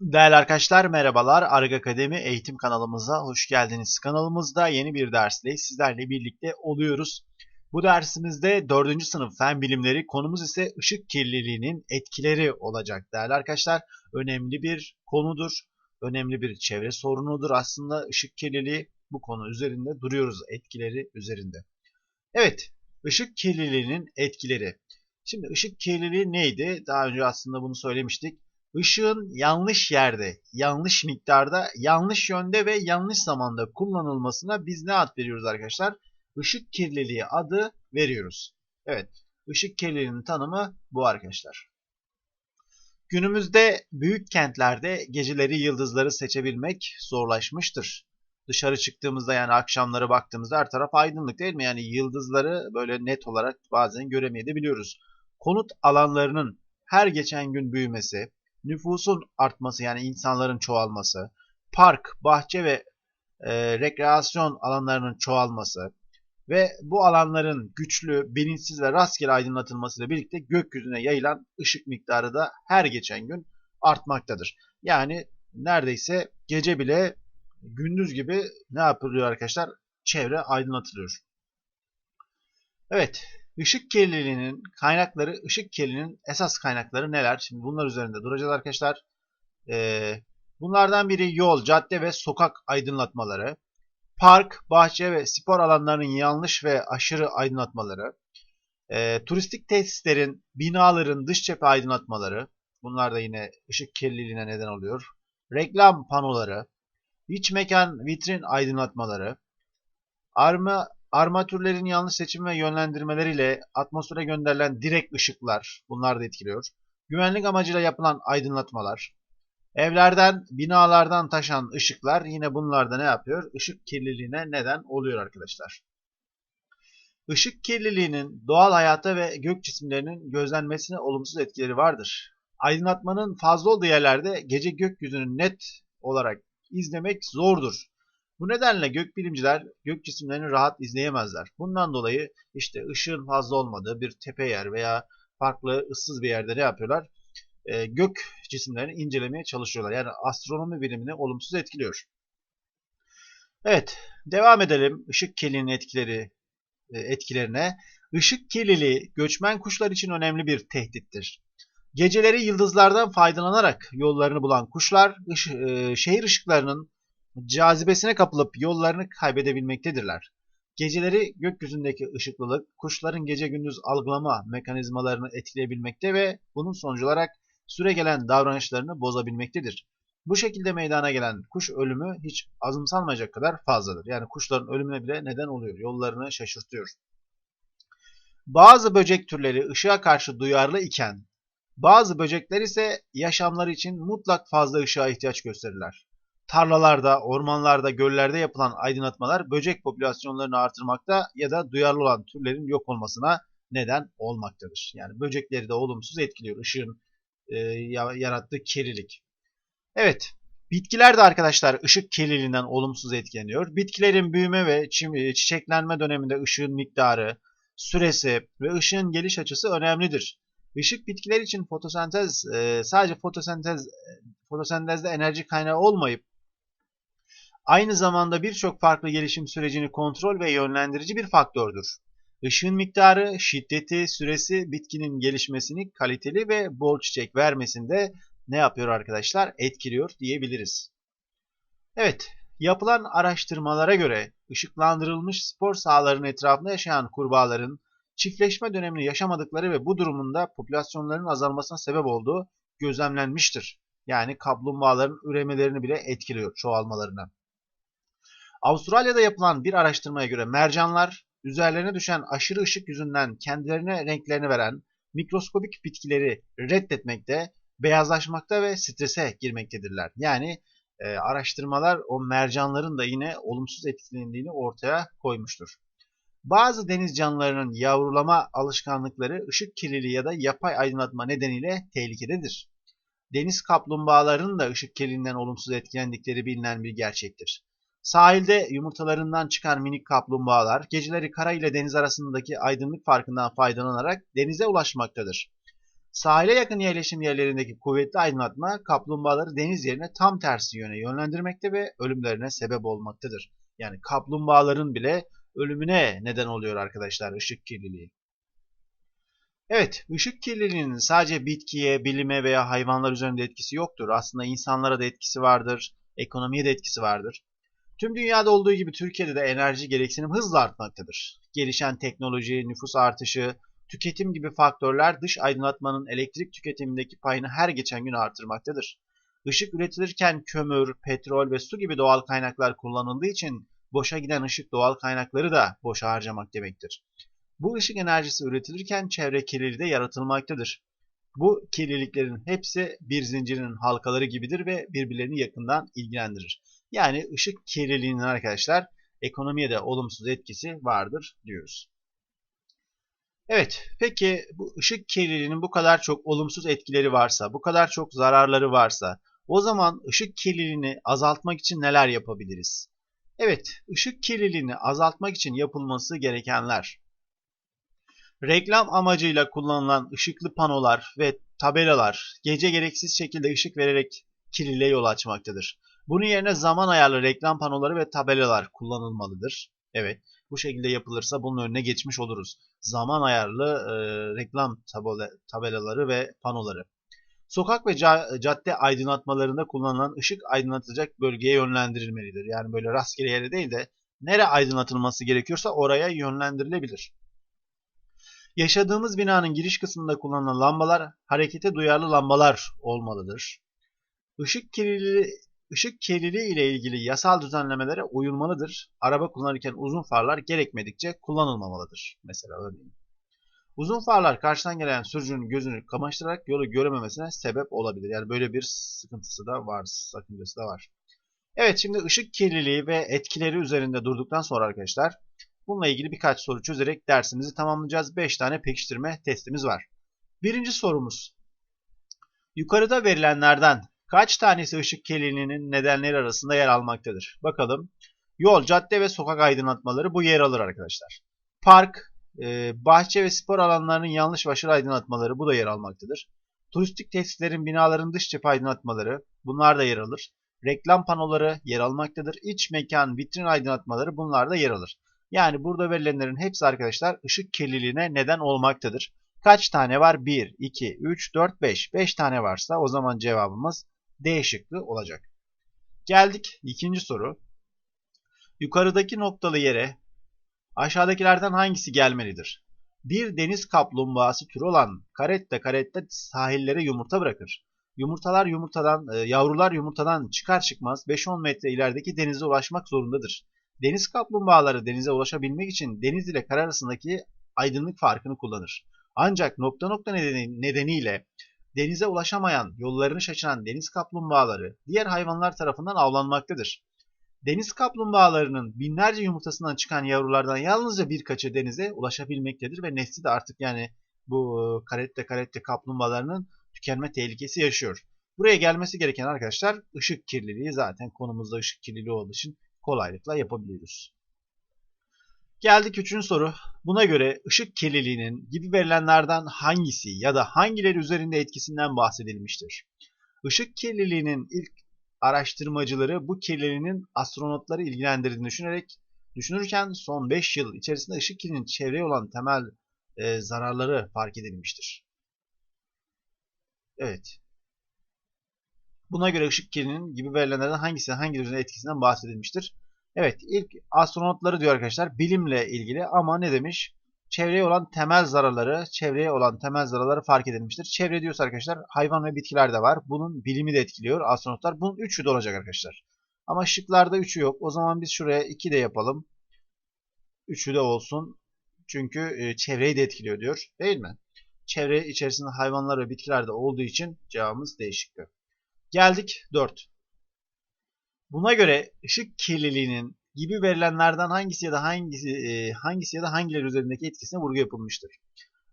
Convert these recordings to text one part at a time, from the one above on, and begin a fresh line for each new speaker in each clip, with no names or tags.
Değerli arkadaşlar merhabalar. Arga Akademi eğitim kanalımıza hoş geldiniz. Kanalımızda yeni bir dersle sizlerle birlikte oluyoruz. Bu dersimizde 4. sınıf fen bilimleri konumuz ise ışık kirliliğinin etkileri olacak değerli arkadaşlar. Önemli bir konudur. Önemli bir çevre sorunudur aslında ışık kirliliği. Bu konu üzerinde duruyoruz etkileri üzerinde. Evet, ışık kirliliğinin etkileri. Şimdi ışık kirliliği neydi? Daha önce aslında bunu söylemiştik ışığın yanlış yerde, yanlış miktarda, yanlış yönde ve yanlış zamanda kullanılmasına biz ne ad veriyoruz arkadaşlar? Işık kirliliği adı veriyoruz. Evet, ışık kirliliğinin tanımı bu arkadaşlar. Günümüzde büyük kentlerde geceleri yıldızları seçebilmek zorlaşmıştır. Dışarı çıktığımızda yani akşamları baktığımızda her taraf aydınlık değil mi? Yani yıldızları böyle net olarak bazen göremeyebiliyoruz. Konut alanlarının her geçen gün büyümesi, nüfusun artması yani insanların çoğalması, park, bahçe ve e, rekreasyon alanlarının çoğalması ve bu alanların güçlü, bilinçsiz ve rastgele aydınlatılmasıyla birlikte gökyüzüne yayılan ışık miktarı da her geçen gün artmaktadır. Yani neredeyse gece bile gündüz gibi ne yapılıyor arkadaşlar? Çevre aydınlatılıyor. Evet, Işık kirliliğinin kaynakları, ışık kirliliğinin esas kaynakları neler? Şimdi bunlar üzerinde duracağız arkadaşlar. Ee, bunlardan biri yol, cadde ve sokak aydınlatmaları. Park, bahçe ve spor alanlarının yanlış ve aşırı aydınlatmaları. Ee, turistik tesislerin, binaların dış cephe aydınlatmaları. Bunlar da yine ışık kirliliğine neden oluyor. Reklam panoları, iç mekan vitrin aydınlatmaları, arma Armatürlerin yanlış seçim ve yönlendirmeleriyle atmosfere gönderilen direkt ışıklar bunlar da etkiliyor. Güvenlik amacıyla yapılan aydınlatmalar. Evlerden, binalardan taşan ışıklar yine bunlar da ne yapıyor? Işık kirliliğine neden oluyor arkadaşlar. Işık kirliliğinin doğal hayata ve gök cisimlerinin gözlenmesine olumsuz etkileri vardır. Aydınlatmanın fazla olduğu yerlerde gece gökyüzünü net olarak izlemek zordur. Bu nedenle gökbilimciler gök cisimlerini rahat izleyemezler. Bundan dolayı işte ışığın fazla olmadığı bir tepe yer veya farklı ıssız bir yerde ne yapıyorlar? E, gök cisimlerini incelemeye çalışıyorlar. Yani astronomi bilimini olumsuz etkiliyor. Evet, devam edelim ışık kirliliğinin etkileri e, etkilerine. Işık kirliliği göçmen kuşlar için önemli bir tehdittir. Geceleri yıldızlardan faydalanarak yollarını bulan kuşlar ış, e, şehir ışıklarının cazibesine kapılıp yollarını kaybedebilmektedirler. Geceleri gökyüzündeki ışıklılık kuşların gece gündüz algılama mekanizmalarını etkileyebilmekte ve bunun sonucu olarak süregelen davranışlarını bozabilmektedir. Bu şekilde meydana gelen kuş ölümü hiç azımsanmayacak kadar fazladır. Yani kuşların ölümüne bile neden oluyor. Yollarını şaşırtıyor. Bazı böcek türleri ışığa karşı duyarlı iken bazı böcekler ise yaşamları için mutlak fazla ışığa ihtiyaç gösterirler tarlalarda, ormanlarda, göllerde yapılan aydınlatmalar böcek popülasyonlarını artırmakta ya da duyarlı olan türlerin yok olmasına neden olmaktadır. Yani böcekleri de olumsuz etkiliyor ışığın e, yarattığı kirlilik. Evet, bitkiler de arkadaşlar ışık kirliliğinden olumsuz etkileniyor. Bitkilerin büyüme ve e, çiçeklenme döneminde ışığın miktarı, süresi ve ışığın geliş açısı önemlidir. Işık bitkiler için fotosentez e, sadece fotosentez e, fotosentezde enerji kaynağı olmayıp aynı zamanda birçok farklı gelişim sürecini kontrol ve yönlendirici bir faktördür. Işığın miktarı, şiddeti, süresi bitkinin gelişmesini kaliteli ve bol çiçek vermesinde ne yapıyor arkadaşlar? Etkiliyor diyebiliriz. Evet, yapılan araştırmalara göre ışıklandırılmış spor sahalarının etrafında yaşayan kurbağaların çiftleşme dönemini yaşamadıkları ve bu durumunda popülasyonların azalmasına sebep olduğu gözlemlenmiştir. Yani kaplumbağaların üremelerini bile etkiliyor çoğalmalarına. Avustralya'da yapılan bir araştırmaya göre mercanlar üzerlerine düşen aşırı ışık yüzünden kendilerine renklerini veren mikroskobik bitkileri reddetmekte, beyazlaşmakta ve strese girmektedirler. Yani e, araştırmalar o mercanların da yine olumsuz etkilendiğini ortaya koymuştur. Bazı deniz canlılarının yavrulama alışkanlıkları ışık kirliliği ya da yapay aydınlatma nedeniyle tehlikededir. Deniz kaplumbağalarının da ışık kirliliğinden olumsuz etkilendikleri bilinen bir gerçektir. Sahilde yumurtalarından çıkan minik kaplumbağalar geceleri kara ile deniz arasındaki aydınlık farkından faydalanarak denize ulaşmaktadır. Sahile yakın yerleşim yerlerindeki kuvvetli aydınlatma kaplumbağaları deniz yerine tam tersi yöne yönlendirmekte ve ölümlerine sebep olmaktadır. Yani kaplumbağaların bile ölümüne neden oluyor arkadaşlar ışık kirliliği. Evet, ışık kirliliğinin sadece bitkiye, bilime veya hayvanlar üzerinde etkisi yoktur. Aslında insanlara da etkisi vardır, ekonomiye de etkisi vardır. Tüm dünyada olduğu gibi Türkiye'de de enerji gereksinim hızla artmaktadır. Gelişen teknoloji, nüfus artışı, tüketim gibi faktörler dış aydınlatmanın elektrik tüketimindeki payını her geçen gün artırmaktadır. Işık üretilirken kömür, petrol ve su gibi doğal kaynaklar kullanıldığı için boşa giden ışık doğal kaynakları da boşa harcamak demektir. Bu ışık enerjisi üretilirken çevre kirliliği de yaratılmaktadır. Bu kirliliklerin hepsi bir zincirin halkaları gibidir ve birbirlerini yakından ilgilendirir. Yani ışık kirliliğinin arkadaşlar ekonomiye de olumsuz etkisi vardır diyoruz. Evet, peki bu ışık kirliliğinin bu kadar çok olumsuz etkileri varsa, bu kadar çok zararları varsa, o zaman ışık kirliliğini azaltmak için neler yapabiliriz? Evet, ışık kirliliğini azaltmak için yapılması gerekenler. Reklam amacıyla kullanılan ışıklı panolar ve tabelalar gece gereksiz şekilde ışık vererek kirliliğe yol açmaktadır. Bunun yerine zaman ayarlı reklam panoları ve tabelalar kullanılmalıdır. Evet, bu şekilde yapılırsa bunun önüne geçmiş oluruz. Zaman ayarlı e, reklam tabelaları ve panoları. Sokak ve cadde aydınlatmalarında kullanılan ışık aydınlatacak bölgeye yönlendirilmelidir. Yani böyle rastgele yere değil de nere aydınlatılması gerekiyorsa oraya yönlendirilebilir. Yaşadığımız binanın giriş kısmında kullanılan lambalar harekete duyarlı lambalar olmalıdır. Işık kirliliği, ışık kirliliği ile ilgili yasal düzenlemelere uyulmalıdır. Araba kullanırken uzun farlar gerekmedikçe kullanılmamalıdır. Mesela örneğin. Uzun farlar karşıdan gelen sürücünün gözünü kamaştırarak yolu görememesine sebep olabilir. Yani böyle bir sıkıntısı da var, sakıncası da var. Evet şimdi ışık kirliliği ve etkileri üzerinde durduktan sonra arkadaşlar bununla ilgili birkaç soru çözerek dersimizi tamamlayacağız. 5 tane pekiştirme testimiz var. Birinci sorumuz. Yukarıda verilenlerden kaç tanesi ışık kirliliğinin nedenleri arasında yer almaktadır? Bakalım. Yol, cadde ve sokak aydınlatmaları bu yer alır arkadaşlar. Park, ee, bahçe ve spor alanlarının yanlış ve aydınlatmaları bu da yer almaktadır. Turistik tesislerin binaların dış cephe aydınlatmaları bunlar da yer alır. Reklam panoları yer almaktadır. İç mekan, vitrin aydınlatmaları bunlar da yer alır. Yani burada verilenlerin hepsi arkadaşlar ışık kirliliğine neden olmaktadır. Kaç tane var? 1, 2, 3, 4, 5. 5 tane varsa o zaman cevabımız D şıkkı olacak. Geldik ikinci soru. Yukarıdaki noktalı yere Aşağıdakilerden hangisi gelmelidir? Bir deniz kaplumbağası türü olan karette karette sahillere yumurta bırakır. Yumurtalar yumurtadan, e, yavrular yumurtadan çıkar çıkmaz 5-10 metre ilerideki denize ulaşmak zorundadır. Deniz kaplumbağaları denize ulaşabilmek için deniz ile kara arasındaki aydınlık farkını kullanır. Ancak nokta nokta nedeniyle denize ulaşamayan, yollarını şaşıran deniz kaplumbağaları diğer hayvanlar tarafından avlanmaktadır. Deniz kaplumbağalarının binlerce yumurtasından çıkan yavrulardan yalnızca birkaçı denize ulaşabilmektedir ve nesli de artık yani bu karette karette kaplumbağalarının tükenme tehlikesi yaşıyor. Buraya gelmesi gereken arkadaşlar ışık kirliliği zaten konumuzda ışık kirliliği olduğu için kolaylıkla yapabiliyoruz. Geldik üçüncü soru. Buna göre ışık kirliliğinin gibi verilenlerden hangisi ya da hangileri üzerinde etkisinden bahsedilmiştir? Işık kirliliğinin ilk araştırmacıları bu kirliliğinin astronotları ilgilendirdiğini düşünerek düşünürken son 5 yıl içerisinde ışık kirliliğinin çevreye olan temel e, zararları fark edilmiştir. Evet. Buna göre ışık kirliliğinin gibi verilenlerden hangisi hangi üzerine etkisinden bahsedilmiştir? Evet ilk astronotları diyor arkadaşlar bilimle ilgili ama ne demiş? çevreye olan temel zararları, çevreye olan temel zararları fark edilmiştir. Çevre diyorsa arkadaşlar hayvan ve bitkiler de var. Bunun bilimi de etkiliyor astronotlar. Bunun üçü de olacak arkadaşlar. Ama şıklarda üçü yok. O zaman biz şuraya iki de yapalım. Üçü de olsun. Çünkü e, çevreyi de etkiliyor diyor. Değil mi? Çevre içerisinde hayvanlar ve bitkiler de olduğu için cevabımız değişikti. Geldik 4. Buna göre ışık kirliliğinin gibi verilenlerden hangisi ya da hangisi e, hangisi ya da hangileri üzerindeki etkisine vurgu yapılmıştır.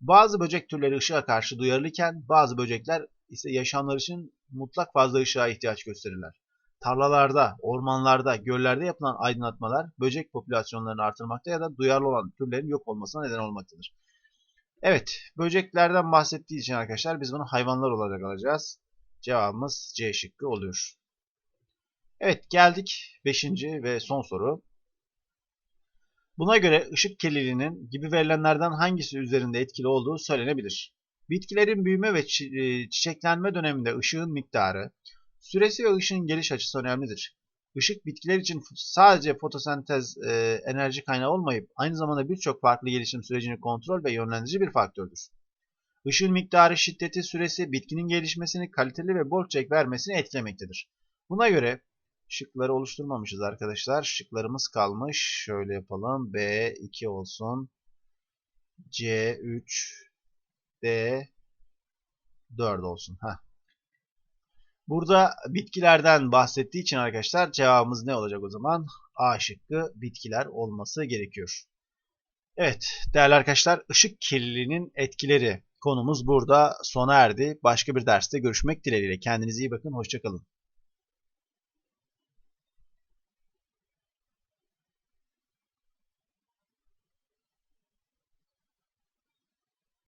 Bazı böcek türleri ışığa karşı duyarlıyken bazı böcekler ise yaşamlar için mutlak fazla ışığa ihtiyaç gösterirler. Tarlalarda, ormanlarda, göllerde yapılan aydınlatmalar böcek popülasyonlarını artırmakta ya da duyarlı olan türlerin yok olmasına neden olmaktadır. Evet, böceklerden bahsettiği için arkadaşlar biz bunu hayvanlar olarak alacağız. Cevabımız C şıkkı oluyor. Evet, geldik 5. ve son soru. Buna göre ışık kirliliğinin gibi verilenlerden hangisi üzerinde etkili olduğu söylenebilir. Bitkilerin büyüme ve e, çiçeklenme döneminde ışığın miktarı, süresi ve ışığın geliş açısı önemlidir. Işık bitkiler için sadece fotosentez e, enerji kaynağı olmayıp aynı zamanda birçok farklı gelişim sürecini kontrol ve yönlendirici bir faktördür. Işığın miktarı, şiddeti, süresi bitkinin gelişmesini, kaliteli ve bol çiçek vermesini etkilemektedir. Buna göre şıkları oluşturmamışız arkadaşlar. Şıklarımız kalmış. Şöyle yapalım. B2 olsun. C3 D 4 olsun. Heh. Burada bitkilerden bahsettiği için arkadaşlar cevabımız ne olacak o zaman? A şıkkı bitkiler olması gerekiyor. Evet değerli arkadaşlar ışık kirliliğinin etkileri konumuz burada sona erdi. Başka bir derste görüşmek dileğiyle. Kendinize iyi bakın. Hoşçakalın.